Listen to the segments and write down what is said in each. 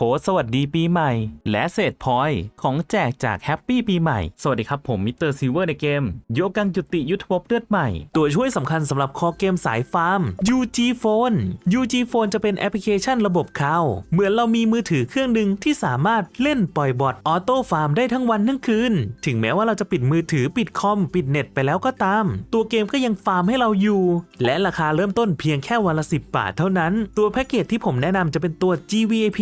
โค้ดสวัสดีปีใหม่ และเศษพอยของแจกจากแฮปปี้ปีใหม่ สวัสดีครับผมมิสเตอร์ซิลเวอร์ในเกม โยกังจุติยุทธภพเลือดใหม่ ตัวช่วยสำคัญสำหรับคอเกมสายฟาร์ม UG Phone UG Phone จะเป็นแอปพลิเคชันระบบข่าวเหมือนเรามีมือถือเครื่องหนึ่งที่สามารถเล่นปล่อยบอทออโต้ฟาร์มได้ทั้งวันทั้งคืน ถึงแม้ว่าเราจะปิดมือถือปิดคอมปิดเน็ตไปแล้วก็ตาม ตัวเกมก็ยังฟาร์มให้เราอยู่ และราคาเริ่มต้นเพียงแค่วันละ 10 บาทเท่านั้น ตัวแพ็กเกจที่ผมแนะนำจะเป็นตัว GVAP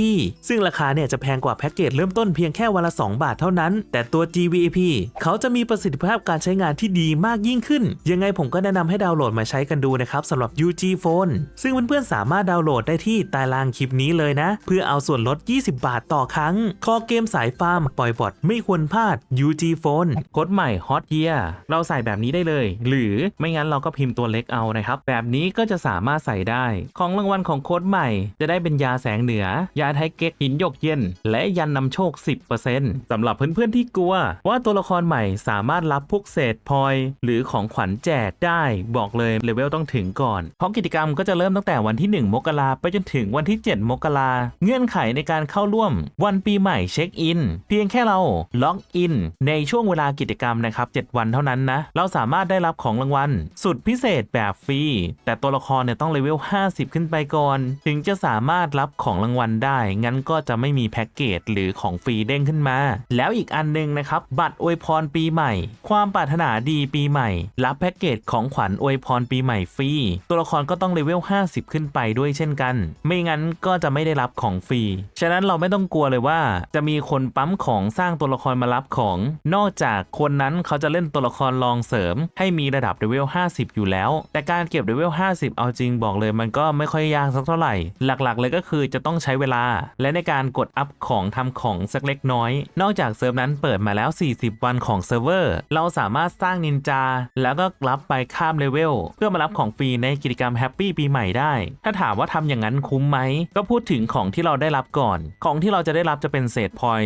ซึ่งราคาเนี่ยจะแพงกว่าแพ็กเกจเริ่มต้นเพียงแค่วันละ 2 บาทเท่านั้น แต่ตัว GVAP เขาจะมีประสิทธิภาพการใช้งานที่ดีมากยิ่งขึ้น ยังไงผมก็แนะนำให้ดาวน์โหลดมาใช้กันดูนะครับสำหรับ UG Phone ซึ่งเพื่อนๆสามารถดาวน์โหลดได้ที่ใต้ล่างคลิปนี้เลยนะ เพื่อเอาส่วนลด 20 บาทต่อครั้ง คอเกมสายฟาร์มปล่อยบอทไม่ควรพลาด UG Phone กดใหม่ Hot Year เราใส่แบบนี้ได้เลย หรือไม่งั้นเราก็พิมพ์ตัวเล็กเอานะครับ แบบนี้ก็จะสามารถใส่ได้ ของรางวัลของโค้ดใหม่ จะได้เป็นยาแสงเหนือ ยาไทเก๊กหินหยกเย็น และยันนำโชค 10%สำหรับเพื่อนๆที่กลัว ว่าตัวละครใหม่สามารถรับพวกเศษพลอย หรือของขวัญแจกได้บอกเลยเลเวลต้องถึงก่อนเพราะกิจกรรมก็จะเริ่มตั้งแต่วันที่ 1 มกราไปจนถึงวันที่ 7 มกราเงื่อนไขในการเข้าร่วม วันปีใหม่เช็คอิน เพียงแค่เราล็อกอิน ในช่วงเวลากิจกรรมนะครับ 7 วันเท่านั้นนะ เราสามารถได้รับของรางวัล สุดพิเศษแบบฟรี แต่ตัวละครเนี่ยต้องเลเวล 50 ขึ้นไปก่อน ถึงจะสามารถรับของรางวัลได้ งั้นก็จะไม่มีแพ็กเกจหรือของฟรีเด้งขึ้นมา แล้วอีกอันหนึงนะครับ บัตรอวยพรปีใหม่ ความปรารถนาดีปีใหม่ รับแพ็กเกจของขวัญอวยพรปีใหม่ฟรี ตัวละครก็ต้องเลเวล 50 ขึ้นไปด้วยเช่นกัน ไม่งั้นก็จะไม่ได้รับของฟรี ฉะนั้นเราไม่ต้องกลัวเลยว่า จะมีคนปั๊มของสร้างตัวละครมารับของ นอกจากคนนั้นเขาจะเล่นตัวละครลองเสริม ให้มีระดับเลเวล 50 อยู่แล้ว แต่การเก็บเลเวล 50 เอาจริงบอกเลย มันก็ไม่ค่อยยากสักเท่าไหร่ หลักๆ เลยก็คือจะต้องใช้เวลาและในการกดอัพของทำของสักเล็กน้อย นอกจากเซิร์ฟนั้นเปิดมาแล้ว 40 วันของเซิร์ฟเวอร์ เราสามารถสร้างนินจา แล้วก็รับไปข้ามเลเวลเพื่อมารับของฟรีในกิจกรรมแฮปปี้ปีใหม่ได้ ถ้าถามว่าทำอย่างนั้นคุ้มไหม ก็พูดถึงของที่เราได้รับก่อน ของที่เราจะได้รับจะเป็นเศษพอย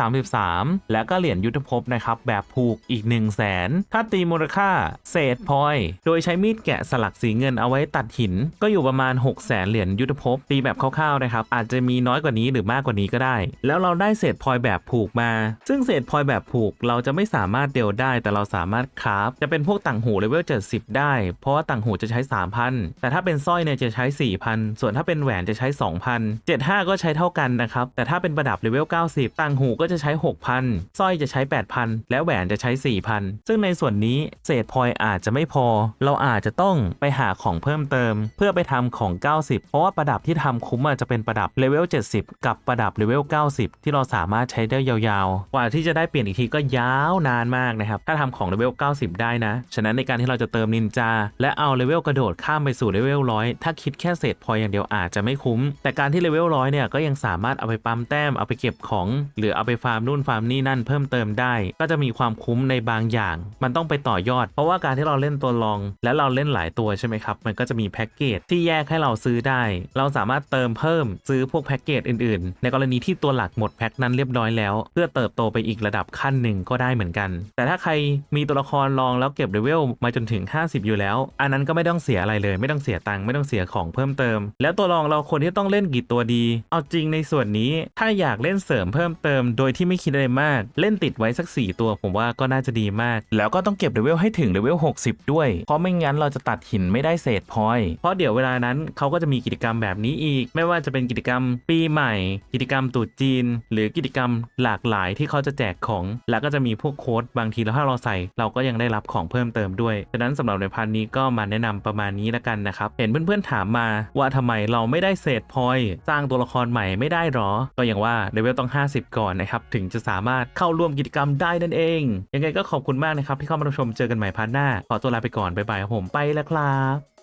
3,333 และก็เหรียญยุทธภพนะครับ แบบผูกอีก 1 0 0 0 0แสนถ้าตีมูลค่าเศษพอย โดยใช้มีดแกะสลักสีเงินเอาไว้ตัดหิน ก็อยู่ประมาณ 6 0แสนเหรียญยุทธภพตีแบบคร่าวๆนะครับอาจจะจะมีน้อยกว่านี้หรือมากกว่านี้ก็ได้ แล้วเราได้เศษพลอยแบบผูกมา ซึ่งเศษพลอยแบบผูกเราจะไม่สามารถเดลได้ แต่เราสามารถคราฟจะเป็นพวกต่างหูเลเวล70 ได้ เพราะว่าต่างหูจะใช้ 3,000 แต่ถ้าเป็นสร้อยเนี่ยจะใช้ 4,000 ส่วนถ้าเป็นแหวนจะใช้ 2,000 75 ก็ใช้เท่ากันนะครับ แต่ถ้าเป็นประดับเลเวล90 ต่างหูก็จะใช้ 6,000 สร้อยจะใช้ 8,000 และแหวนจะใช้ 4,000 ซึ่งในส่วนนี้เศษพลอยอาจจะไม่พอ เราอาจจะต้องไปหาของเพิ่มเติม เพื่อไปทำของ 90 เพราะว่าประดับที่ทำคุ้มอาจจะเป็นประดับเลเวล 70 กับประดับเลเวล 90 ที่เราสามารถใช้ได้ยาวๆ กว่าที่จะได้เปลี่ยนอีกทีก็ยาวนานมากนะครับ ถ้าทำของเลเวล 90 ได้นะ ฉะนั้นในการที่เราจะเติมนินจา และเอาเลเวลกระโดดข้ามไปสู่เลเวลร้อยถ้าคิดแค่เศษพอยอย่างเดียวอาจจะไม่คุ้ม แต่การที่เลเวลร้อยเนี่ยก็ยังสามารถเอาไปปั๊มแต้มเอาไปเก็บของ หรือเอาไปฟาร์มนู่นฟาร์มนี่นั่นเพิ่มเติมได้ ก็จะมีความคุ้มในบางอย่าง มันต้องไปต่อยอด เพราะว่าการที่เราเล่นตัวลอง และเราเล่นหลายตัวใช่ไหมครับมันก็จะมีแพ็กเกจที่แยกให้เราซื้อได้ เราสามารถเติมเพิ่มซื้อพวกแพ็กเกจอื่นๆ ในกรณีที่ตัวหลักหมดแพ็กนั้นเรียบร้อยแล้ว เพื่อเติบโตไปอีกระดับขั้นหนึ่งก็ได้เหมือนกัน แต่ถ้าใครมีตัวละครลองแล้วเก็บเลเวลมาจนถึง 50 อยู่แล้ว อันนั้นก็ไม่ต้องเสียอะไรเลยไม่ต้องเสียตังค์ไม่ต้องเสียของเพิ่มเติม แล้วตัวรองเราคนที่ต้องเล่นกี่ตัวดี เอาจริงในส่วนนี้ถ้าอยากเล่นเสริมเพิ่มเติม โดยที่ไม่คิดอะไรมาก เล่นติดไว้สัก 4 ตัวผมว่าก็น่าจะดีมาก แล้วก็ต้องเก็บเลเวลให้ถึงเลเวล60 ด้วย เพราะไม่งั้นเราจะตัดหินไม่ได้เศษพอยเพราะเดี๋ยวเวลานั้นเขาก็จะมีกิจกรรมแบบนี้อีก ไม่ว่าจะเป็นกิจกรรมปีใหม่ กิจกรรมตรุษจีน หรือกิจกรรมหลากหลายที่เขาจะแจกของ แล้วก็จะมีพวกโค้ดบางทีแล้วถ้าเราใส่เราก็ยังได้รับของเพิ่มเติมด้วยฉะนั้นสำหรับในพันนี้ก็มาแนะนำประมาณนี้แล้วกันนะครับเห็นเพื่อนๆถามมาว่าทำไมเราไม่ได้เศษพอยสร้างตัวละครใหม่ไม่ได้หรอ ก็อย่างว่าเลเวลต้อง 50 ก่อนนะครับถึงจะสามารถเข้าร่วมกิจกรรมได้นั่นเอง ยังไงก็ขอบคุณมากนะครับที่เข้ามารับชมเจอกันใหม่พาร์ทหน้าขอตัวลาไปก่อนบ๊ายบายครับผมไปแล้วครับ